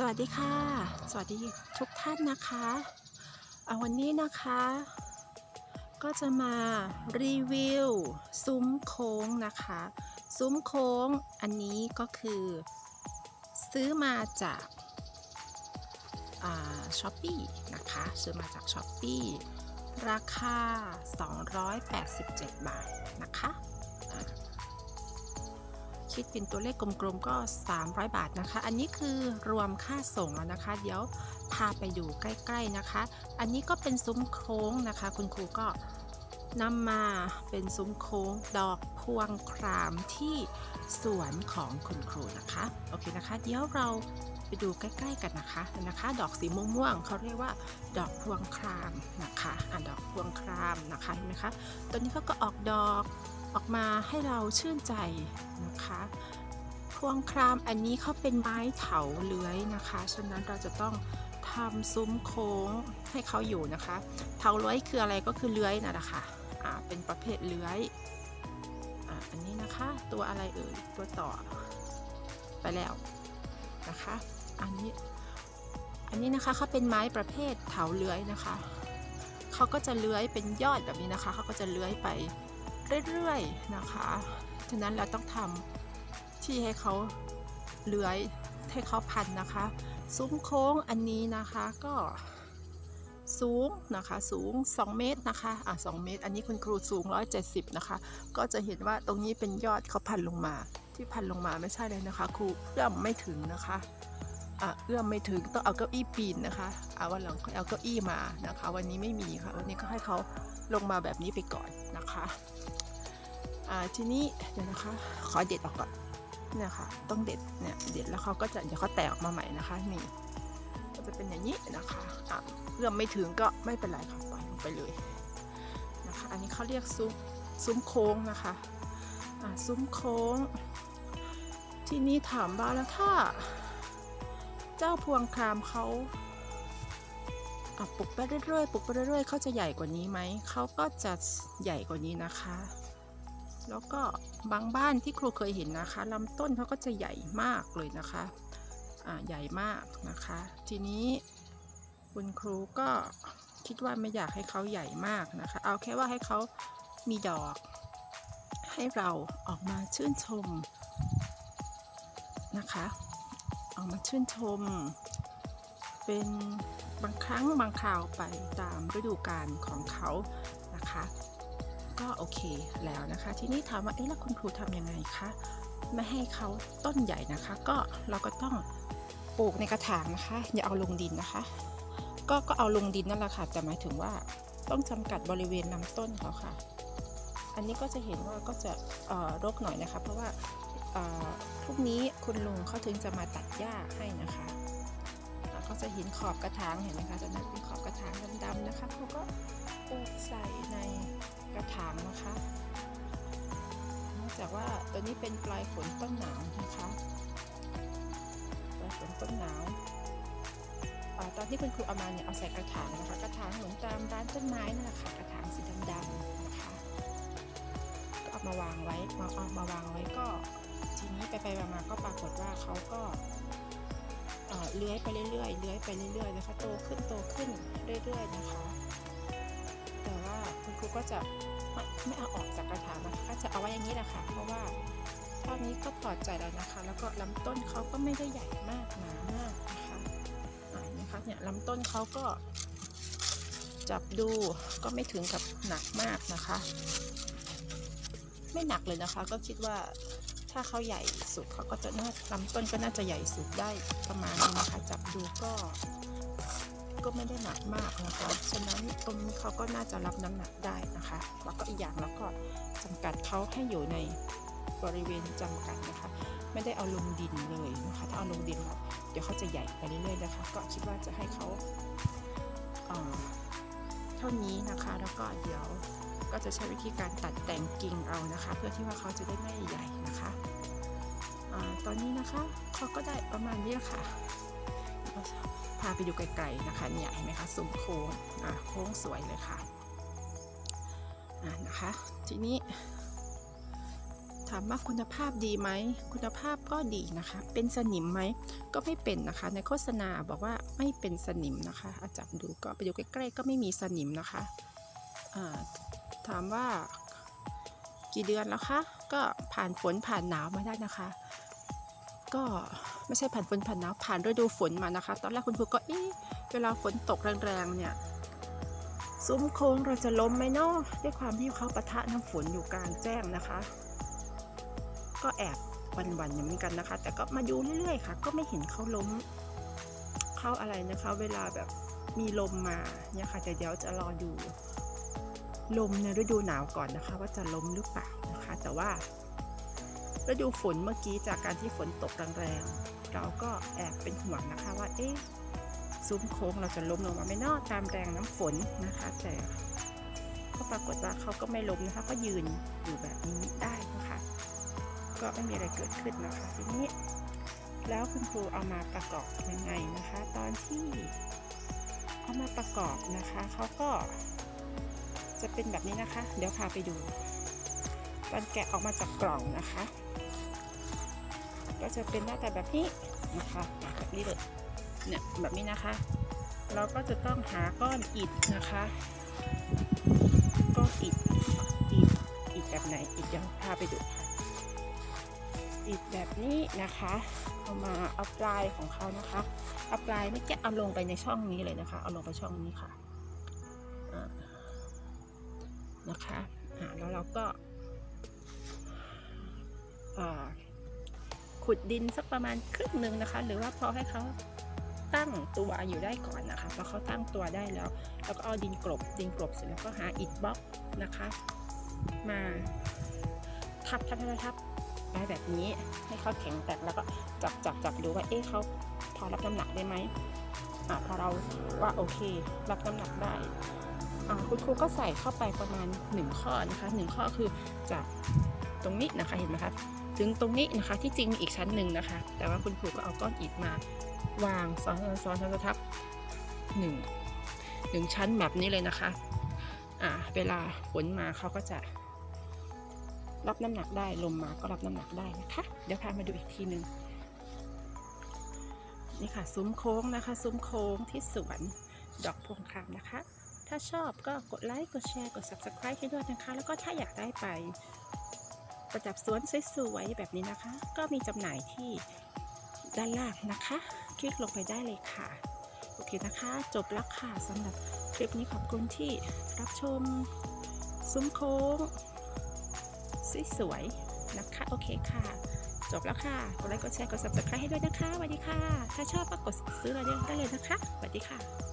สวัสดีค่ะ สวัสดีทุกท่านนะคะเอาวันนี้นะคะ ก็จะมารีวิวซุ้มโค้งนะคะ ซุ้มโค้งอันนี้ก็คือ ซื้อมาจากช้อปปี้นะคะซื้อมาจากช้อปปี้ราคา 287 บาทนะคะ คิดเป็นตัวเลขกลมๆก็ 300 บาทนะคะ อันนี้คือรวมค่าส่งแล้วนะคะ เดี๋ยวพาไปดูใกล้ ๆนะคะ อันนี้ก็เป็นซุ้มโค้งนะคะ คุณครูก็นำมาเป็นซุ้มโค้งดอกพวงครามที่สวนของคุณครูนะคะโอเคนะคะ เดี๋ยวเราไปดูใกล้ ๆ กันนะคะนะคะ ดอกสีม่วงๆเขาเรียกว่า ดอกพวงครามนะคะอะดอกพวงครามนะคะเห็นไหมคะตัวนี้เขาก็ออกดอก ออกมาให้เราชื่นใจนะคะพวงครามอันนี้เขาเป็นไม้เถาเลื้อยนะคะ ฉะนั้นเราจะต้องทำซุ้มโค้งให้เขาอยู่นะคะ เถาเลื้อยคืออะไรก็คือเลื้อยนะนะคะอ่าเป็นประเภทเลื้อยอ่าอันนี้นะคะตัวอะไรเอ่ยตัวต่อไปแล้วนะคะ อันนี้อันนี้นะคะเขาเป็นไม้ประเภทเถาเลื้อยนะคะเขาก็จะเลื้อยเป็นยอดแบบนี้นะคะเขาก็จะเลื้อยไป เรื่อยๆนะคะฉะนั้นเราต้องทำที่ให้เขาเลื้อยให้เขาพันนะคะ ซุ้มโค้งอันนี้นะคะก็สูงนะคะสูง 2 เมตรนะคะอะ2เมตร อันนี้คุณครูสูง 170 นะคะ ก็จะเห็นว่าตรงนี้เป็นยอดเขาพันลงมา ที่พันลงมาไม่ใช่เลยนะคะ ครูเอื้อมไม่ถึงนะคะอะเอื้อมไม่ถึงต้องเอาเก้าอี้ปีนนะคะเอาวันหลังเอาเก้าอี้มานะคะ วันนี้ไม่มีค่ะวันนี้ก็ให้เขา ลงมาแบบนี้ไปก่อนนะคะอ่าทีนี้เดี๋ยวนะคะ ขอเด็ดออกก่อนเนี่ยค่ะต้องเด็ดเนี่ยเด็ดแล้วเขาก็จะเดี๋ยวเขาแตกออกมาใหม่นะคะนี่ก็จะเป็นอย่างนี้นะคะะเอื้อมไม่ถึงก็ไม่เป็นไรค่ะปล่อยลงไปเลยนะคะ อันนี้เขาเรียกซุ้มซุ้มโค้งนะคะอ่าซุ้มโค้ง ทีนี้ถามว่าแล้วถ้า เจ้าพวงครามเขา ปลูกไปเรื่อยๆปลูกไปเรื่อยๆเขาจะใหญ่กว่านี้ไหม เขาก็จะใหญ่กว่านี้นะคะ แล้วก็บางบ้านที่ครูเคยเห็นนะคะลำต้นเขาก็จะใหญ่มากเลยนะคะใหญ่มากนะคะ ทีนี้คุณครูก็คิดว่าไม่อยากให้เขาใหญ่มากนะคะ เอาแค่ว่าให้เขามีดอก ให้เราออกมาชื่นชมนะคะ ออกมาชื่นชม เป็นบางครั้งบางคราวไปตามฤดูกาลของเขานะคะ ก็โอเคแล้วนะคะ ทีนี้ถามว่าเอ๊ะแล้วคุณครูทำยังไงคะไม่ให้เขาต้นใหญ่นะคะ ก็เราก็ต้องปลูกในกระถางนะคะ อย่าเอาลงดินนะคะ ก็ก็เอาลงดินนั่นแหละค่ะ แต่หมายถึงว่าต้องจำกัดบริเวณลำต้นเขาค่ะ อันนี้ก็จะเห็นว่าก็จะเอ่อรกหน่อยนะคะ เพราะว่าพรุ่งนี้คุณลุงเขาถึงจะมาตัดหญ้าให้นะคะ จะเห็นขอบกระถางเห็นไหมคะตอนนั้นเป็นขอบกระถางดำๆนะคะเขาก็ปลูกใส่ในกระถางนะคะนองจากว่าตัวนี้เป็นปลายฝนต้นหนาวนะคะปลายฝนต้นหนาวอตอนที่คุณครูเอามาเนี่ยเอาใส่กระถางนะคะ กระถางเหมือนตามร้านต้นไม้นั่นแหละค่ะกระถางสีดำๆนะคะก็เอามาวางไว้มาเอามาวางไว้ก็ ทีนี้ไปไปๆมาๆก็ปรากฏว่าเขาก็ เลื้อยไปเรื่อยๆเลื้อยไปเรื่อยๆนะคะโตขึ้นโตขึ้นเรื่อยๆนะคะ แต่ว่าคุณครูก็จะไม่ไม่เอาออกจากกระถางนะคะก็จะเอาไว้อย่างนี้แหละค่ะ เพราะว่าเท่านี้ก็พอใจแล้วนะคะ แล้วก็ลำต้นเขาก็ไม่ได้ใหญ่มากหนามากนะคะอ่านะคะเนี่ยลำต้นเขาก็จับดูก็ไม่ถึงกับหนักมากนะคะ ไม่หนักเลยนะคะ ก็คิดว่า ถ้าเขาใหญ่สุดเขาก็จะน่าลำต้นก็น่าจะใหญ่สุดได้ประมาณนี้นะคะ จับดูก็ก็ไม่ได้หนักมากนะคะ ฉะนั้นตรงนี้เขาก็น่าจะรับน้ำหนักได้นะคะ แล้วก็อีกอย่างแล้วก็จำกัดเขาให้อยู่ในบริเวณจำกัดนะคะ ไม่ได้เอาลงดินเลยนะคะ ถ้าเอาลงดินแล้วเดี๋ยวเขาจะใหญ่ไปเรื่อยๆนะคะ ก็คิดว่าจะให้เขาเอ่อ เท่านี้นะคะ แล้วก็เดี๋ยวก็จะใช้วิธีการตัดแต่งกิ่งเอานะคะ เพื่อที่ว่าเขาจะได้ไม่ใหญ่นะคะอตอนนี้นะคะเขาก็ได้ประมาณนี้ค่ะ พาไปดูไกลๆนะคะเนี่ยเห็นไหมคะซุ้มโค้งโค้งสวยเลยค่ะะนะคะ ทีนี้ ถามว่าคุณภาพดีไหม คุณภาพก็ดีนะคะ เป็นสนิมไหม ก็ไม่เป็นนะคะ ในโฆษณาบอกว่าไม่เป็นสนิมนะคะอาจับดูก็ไปดูใกล้ๆก็ไม่มีสนิมนะคะถามว่ากี่เดือนแล้วคะ ก็ผ่านฝนผ่านหนาวมาได้นะคะ ก็ไม่ใช่ผ่านฝนผ่านหนาวผ่านฤดูฝนมานะคะ ตอนแรกคุณครูก็เอ๊ะเวลาฝนตกแรงๆเนี่ยซุ้มโค้งเราจะล้มไหมเนาะด้วยความที่เขาปะทะน้ำฝนอยู่กลางแจ้งนะคะ ก็แอบวันๆอยู่เหมือนกันนะคะ แต่ก็มาดูเรื่อยๆค่ะ ก็ไม่เห็นเขาล้ม เข้าอะไรนะคะ เวลาแบบมีลมมาเนี่ยค่ะแต่เดี๋ยวจะรอดูลมในฤดูหนาวก่อนนะคะ ว่าจะล้มหรือเปล่านะคะ แต่ว่าฤดูฝนเมื่อกี้จากการที่ฝนตกแรงๆเราก็แอบเป็นห่วงนะคะว่าเอ๊ะซุ้มโค้งเราจะล้มลงมาไม่นอกตามแรงน้ำฝนนะคะแต่ก็ปรากฏว่าเขาก็ไม่ล้มนะคะ ก็ยืนอยู่แบบนี้ได้นะคะ ก็ไม่มีอะไรเกิดขึ้นนะคะ ทีนี้ แล้วคุณครูเอามาประกอบยังไงนะคะ ตอนที่เอามาประกอบนะคะเขาก็จะเป็นแบบนี้นะคะ เดี๋ยวพาไปดู ตอนแกะออกมาจากกล่องนะคะ ก็จะเป็นหน้าตาแบบนี้นะคะแบบนี้เลยเนี่ยแบบนี้นะคะ เราก็จะต้องหาก้อนอิฐนะคะก้อนอิฐอิฐอิฐแบบไหนอิฐเดี๋ยวพาไปดูค่ะ อิฐแบบนี้นะคะเอามาเอาปลายของเขานะคะเอาปลายนี่แกะเอาลงไปในช่องนี้เลยนะคะ เอาลงไปช่องนี้ค่ะนะคะแล้วเราก็ขุดดินสักประมาณครึ่งหนึ่งนะคะ หรือว่าพอให้เขาตั้งตัวอยู่ได้ก่อนนะคะพอเขาตั้งตัวได้แล้วเราก็เอาดินกลบดินกลบเสร็จแล้วก็หาอิฐบล็อกนะคะ มาทับทับทับทับ ไว้แบบนี้ให้เขาแข็งแตกแล้วก็จับจับจับดูว่าเอ๊ะเขาพอรับน้ำหนักได้ไหมอ่าพอเราว่าโอเค รับน้ำหนักได้อ่าคุณครูก็ใส่เข้าไปประมาณ 1 ข้อนะคะ1ข้อคือจากตรงนี้นะคะเห็นไหมคะถึงตรงนี้นะคะที่จริงมีอีกชั้นหนึ่งนะคะ แต่ว่าคุณครูก็เอาก้อนอิฐมาวางซ้อนซ้อนซ้อนซ้อนทับหนึ่งหนึ่งชั้นแบบนี้เลยนะคะอ่าเวลาฝนมาเขาก็จะ รับน้ำหนักได้ลมมาก็รับน้ำหนักได้นะคะ เดี๋ยวพามาดูอีกทีหนึ่งนี่ค่ะซุ้มโค้งนะคะ ซุ้มโค้งที่สวนดอกพวงครามนะคะ ถ้าชอบก็กดไลค์กดแชร์กด subscribe ให้ด้วยนะคะ แล้วก็ถ้าอยากได้ไปประดับสวนสวยๆแบบนี้นะคะ ก็มีจำหน่ายที่ด้านล่างนะคะ คลิกลงไปได้เลยค่ะโอเคนะคะ จบแล้วค่ะสำหรับคลิปนี้ขอบคุณที่รับชมซุ้มโค้ง สวยๆนะคะ โอเคค่ะ จบแล้วค่ะกดไลค์กดแชร์กด subscribe ให้ด้วยนะคะสวัสดีค่ะ ถ้าชอบก็กดซื้อเลยได้เลยนะคะสวัสดีค่ะ